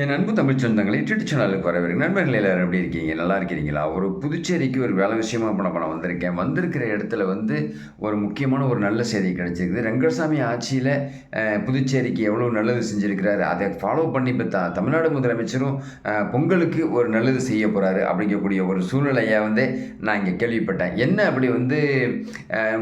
என் அன்பு தமிழ் சொந்தங்களை யூடியூப் சேனலுக்கு வரவேற்கு நண்பர்கள் எல்லாரும் எப்படி இருக்கீங்க? நல்லா இருக்கிறீங்களா? ஒரு புதுச்சேரிக்கு ஒரு வேலை விஷயமா இப்போ நான் வந்திருக்கேன். வந்திருக்கிற இடத்துல வந்து ஒரு முக்கியமான ஒரு நல்ல செய்தி கிடைச்சிருக்குது. ரங்கசாமி ஆட்சியில் புதுச்சேரிக்கு எவ்வளோ நல்லது செஞ்சுருக்கிறாரு அதை ஃபாலோ பண்ணி இப்போ த தமிழ்நாடு முதலமைச்சரும் பொங்கலுக்கு ஒரு நல்லது செய்ய போகிறாரு அப்படிங்கக்கூடிய ஒரு சூழ்நிலையை வந்து நான் இங்கே கேள்விப்பட்டேன். என்ன அப்படி வந்து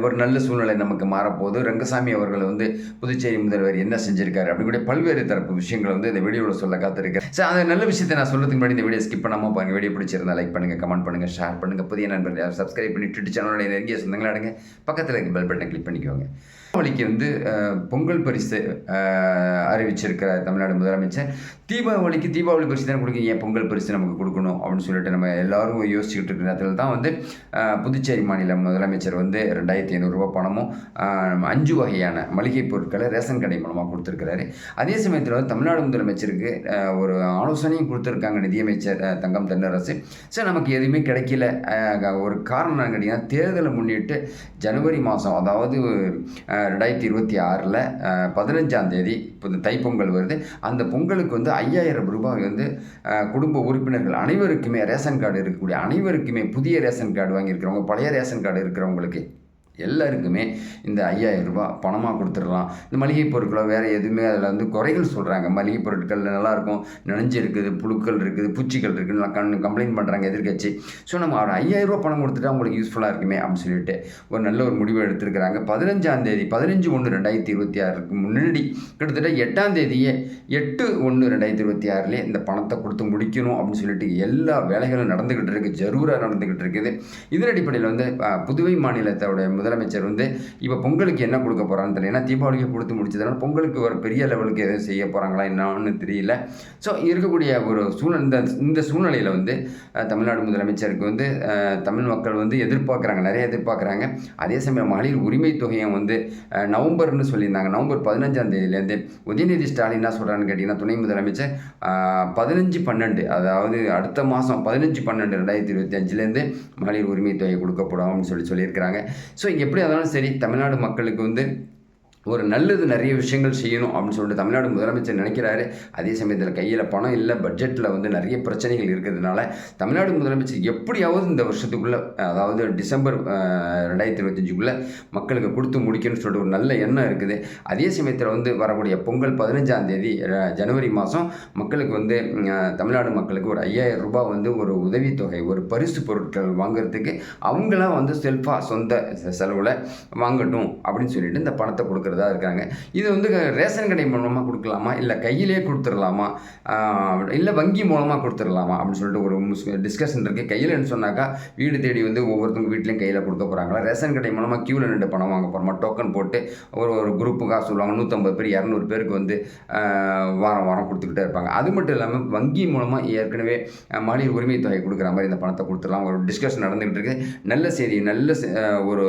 ஒரு நல்ல சூழ்நிலை நமக்கு மாறப்போகுது? ரங்கசாமி அவர்கள் வந்து புதுச்சேரி முதல்வர் என்ன செஞ்சுருக்காரு? அப்படிங்கூடிய பல்வேறு தரப்பு விஷயங்களை வந்து இந்த வீடியோவில் சொல்ல பார்த்துருக்கேன். ஸோ அந்த நல்ல விஷயத்தை நான் சொல்றதுக்கு முன்னாடி இந்த வீடியோ ஸ்கிப் பண்ணாமல் பாருங்கள் வீடியோ பிடிச்சிருந்தா லைக் பண்ணுங்க கமெண்ட் பண்ணுங்க ஷேர் பண்ணுங்க. புதிய நண்பர்கள் சப்ஸ்கிரைப் பண்ணி ட்விட்டர் சேனலோட நெருங்கிய சொந்தங்களை அடங்க. பக்கத்தில் இருக்க பெல் பட்டனை கிளிக் பண்ணிக்கோங்க. தீபாவளிக்கு வந்து பொங்கல் பரிசு அறிவிச்சிருக்கிற தமிழ்நாடு முதலமைச்சர். தீபாவளிக்கு தீபாவளி பரிசு தானே கொடுக்குறீங்க ஏன் பொங்கல் பரிசு நமக்கு கொடுக்கணும் அப்படின்னு சொல்லிட்டு நம்ம எல்லாரும் யோசிச்சுக்கிட்டு இருக்கிற நேரத்தில் தான் வந்து புதுச்சேரி மாநில முதலமைச்சர் வந்து ரெண்டாயிரத்தி ஐநூறுரூவா பணமும் அஞ்சு வகையான மளிகை பொருட்களை ரேஷன் கடை மூலமாக கொடுத்துருக்கிறாரு. அதே சமயத்தில் வந்து தமிழ்நாடு முதலமைச்சருக்கு ஒரு ஆலோசனையும் கொடுத்துருக்காங்க நிதியமைச்சர் தங்கம் தென்னரசு. சார் நமக்கு எதுவுமே கிடைக்கல. ஒரு காரணம் என்னன்னு கேட்டிங்கன்னா தேர்தலை முன்னிட்டு ஜனவரி மாதம் அதாவது ரெண்டாயிரத்தி இருபத்தி ஆறில் பதினஞ்சாம் தேதி இப்போ இந்த தைப்பொங்கல் வருது. அந்த பொங்கலுக்கு வந்து ஐயாயிரம் ரூபாய் வந்து குடும்ப உறுப்பினர்கள் அனைவருக்குமே ரேஷன் கார்டு இருக்கக்கூடிய அனைவருக்குமே புதிய ரேஷன் கார்டு வாங்கியிருக்கிறவங்க பழைய ரேஷன் கார்டு இருக்கிறவங்களுக்கு எல்லாருக்குமே இந்த ஐயாயிரம் ரூபாய் பணமாக கொடுத்துடலாம். இந்த மளிகை பொருட்களோ வேறு எதுவுமே அதில் வந்து குறைகள் சொல்கிறாங்க மளிகை பொருட்கள் நல்லாயிருக்கும் நனைஞ்சு இருக்குது புழுக்கள் இருக்குது பூச்சிகள் இருக்குதுன்னு கண் கம்ப்ளைண்ட் பண்ணுறாங்க எதிர்க்கட்சி. ஸோ நம்ம ஒரு ஐயாயிரம் ரூபா பணம் கொடுத்துட்டா அவங்களுக்கு யூஸ்ஃபுல்லாக இருக்குமே அப்படின்னு சொல்லிட்டு ஒரு நல்ல ஒரு முடிவு எடுத்திருக்கிறாங்க. பதினஞ்சாம் தேதி பதினஞ்சு ஒன்று ரெண்டாயிரத்தி இருபத்தி ஆறுக்கு முன்னாடி கிட்டத்தட்ட எட்டாம் தேதியே எட்டு ஒன்று ரெண்டாயிரத்தி இருபத்தி ஆறுலேயே இந்த பணத்தை கொடுத்து முடிக்கணும் அப்படின்னு சொல்லிட்டு எல்லா வேலைகளும் நடந்துக்கிட்டு இருக்குது ஜரூராக நடந்துக்கிட்டு இருக்குது. இதன் அடிப்படையில் வந்து புதுவை மாநிலத்தோடைய முதல் முதலமைச்சர் வந்து இப்போ பொங்கலுக்கு என்ன கொடுக்க போகிறான்னு தெரியல. ஏன்னா தீபாவளிக்கு கொடுத்து முடிச்சதுனால பொங்கலுக்கு ஒரு பெரிய லெவலுக்கு எதுவும் செய்ய போகிறாங்களா என்னன்னு தெரியல. ஸோ இருக்கக்கூடிய ஒரு சூழ்நிலை இந்த இந்த சூழ்நிலையில் வந்து தமிழ்நாடு முதலமைச்சருக்கு வந்து தமிழ் மக்கள் வந்து எதிர்பார்க்குறாங்க நிறைய எதிர்பார்க்குறாங்க. அதே சமயம் மகளிர் உரிமை தொகையும் வந்து நவம்பர்னு சொல்லியிருந்தாங்க. நவம்பர் பதினஞ்சாம் தேதியிலேருந்து உதயநிதி ஸ்டாலின் என்ன சொல்கிறான்னு கேட்டிங்கன்னா துணை முதலமைச்சர் பதினஞ்சு பன்னெண்டு அதாவது அடுத்த மாதம் பதினஞ்சு பன்னெண்டு ரெண்டாயிரத்தி இருபத்தி அஞ்சுலேருந்து மகளிர் உரிமை தொகை கொடுக்கப்படும் அப்படின்னு சொல்லி சொல்லியிருக்கிறாங்க. ஸோ எப்படி இருந்தாலும் சரி தமிழ்நாடு மக்களுக்கு வந்து ஒரு நல்லது நிறைய விஷயங்கள் செய்யணும் அப்படின்னு சொல்லிட்டு தமிழ்நாடு முதலமைச்சர் நினைக்கிறாரு. அதே சமயத்தில் கையில் பணம் இல்லை பட்ஜெட்டில் வந்து நிறைய பிரச்சனைகள் இருக்கிறதுனால தமிழ்நாடு முதலமைச்சர் எப்படியாவது இந்த வருஷத்துக்குள்ளே அதாவது டிசம்பர் ரெண்டாயிரத்தி இருபத்தஞ்சுக்குள்ளே மக்களுக்கு கொடுத்து முடிக்கணும்னு சொல்லிட்டு ஒரு நல்ல எண்ணம் இருக்குது. அதே சமயத்தில் வந்து வரக்கூடிய பொங்கல் பதினஞ்சாம் தேதி ஜனவரி மாதம் மக்களுக்கு வந்து தமிழ்நாடு மக்களுக்கு ஒரு ஐயாயிரம் ரூபாய் வந்து ஒரு உதவித்தொகை ஒரு பரிசு பொருட்கள் வாங்குறதுக்கு அவங்களாம் வந்து செல்ஃபாக சொந்த செலவில் வாங்கட்டும் அப்படின்னு சொல்லிட்டு இந்த பணத்தை கொடுக்குறது இருக்காங்க. இது வந்து ரேஷன் கடை மூலமாக கொடுக்கலாமா? இல்லை கையிலே கொடுத்துடலாமா? இல்லை வங்கி மூலமாக கொடுத்துடலாமா? அப்படின்னு சொல்லிட்டு ஒரு டிஸ்கஷன் இருக்குது கையில்னு சொன்னாக்கா வீடு தேடி வந்து ஒவ்வொருத்தவங்க வீட்லேயும் கையில் கொடுக்க போகிறாங்களா ரேஷன் கடை மூலமாக க்யூவில் நின்று பணம் வாங்க போகிறோமா டோக்கன் போட்டு ஒரு ஒரு குரூப்புக்காக சொல்லுவாங்க. நூற்றம்பது பேர் இரநூறு பேருக்கு வந்து வாரம் வாரம் கொடுத்துக்கிட்டே இருப்பாங்க. அது மட்டும் இல்லாமல் வங்கி மூலமாக ஏற்கனவே அஹ், மகளிர் உரிமை தொகை கொடுக்குற மாதிரி இந்த பணத்தை கொடுத்துடலாம். ஒரு டிஸ்கஷன் நடந்துகிட்டு இருக்குது நல்ல செய்தி நல்ல ஒரு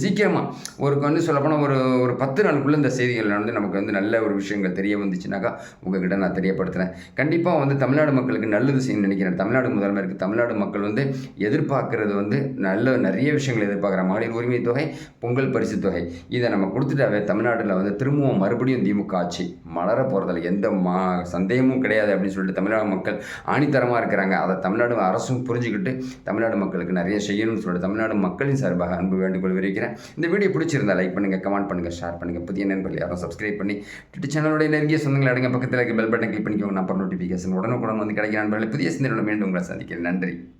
சீக்கிரமாக ஒரு வந்து சொல்லப்போனால் ஒரு ஒரு பத்து நாளுக்குள்ளே இந்த செய்திகள் வந்து நமக்கு வந்து நல்ல ஒரு விஷயங்கள் தெரிய வந்துச்சுனாக்கா உங்ககிட்ட நான் தெரியப்படுத்துகிறேன் கண்டிப்பாக வந்து தமிழ்நாடு மக்களுக்கு நல்லது செய்யணும்னு நினைக்கிறேன். தமிழ்நாடு முதல்வருக்கு தமிழ்நாடு மக்கள் வந்து எதிர்பார்க்கறது வந்து நல்ல நிறைய விஷயங்கள் எதிர்பார்க்குறாங்க. மகளிர் உரிமை தொகை பொங்கல் பரிசு தொகை. இதை நம்ம கொடுத்துட்டாவே தமிழ்நாட்டில் வந்து திரும்பவும் மறுபடியும் திமுக ஆட்சி மலர போகிறதில்ல எந்த மா சந்தேகமும் கிடையாது அப்படின்னு சொல்லிட்டு தமிழ்நாடு மக்கள் ஆணித்தரமாக இருக்கிறாங்க. அதை தமிழ்நாடு அரசும் புரிஞ்சுக்கிட்டு தமிழ்நாடு மக்களுக்கு நிறைய செய்யணும்னு சொல்லிட்டு தமிழ்நாடு மக்களின் சார்பாக அன்பு வேண்டுகோள் விரிக்கிறேன் இந்த வீடியோ பிடிச்சிருந்தா லைக் பண்ணுங்கள் கமெண்ட் பண்ணுங்கள் ஷேர் பண்ணுங்கள் புதிய நண்பர்கள் யாரும் சப்ஸ்கிரைப் பண்ணி ட்விட்டர் சேனலோட நெருங்கிய சொந்தங்களை அடங்க பக்கத்தில் இருக்க பெல் பட்டன் கிளிக் பண்ணிக்கோங்க. நம்பர் நோட்டிஃபிகேஷன் உடனுக்குடன் வந்து கிடைக்கிற நண்பர்களை புதிய சிந்தனையோட மீண்டும் உங்களை சந்திக்கிறேன். நன்றி.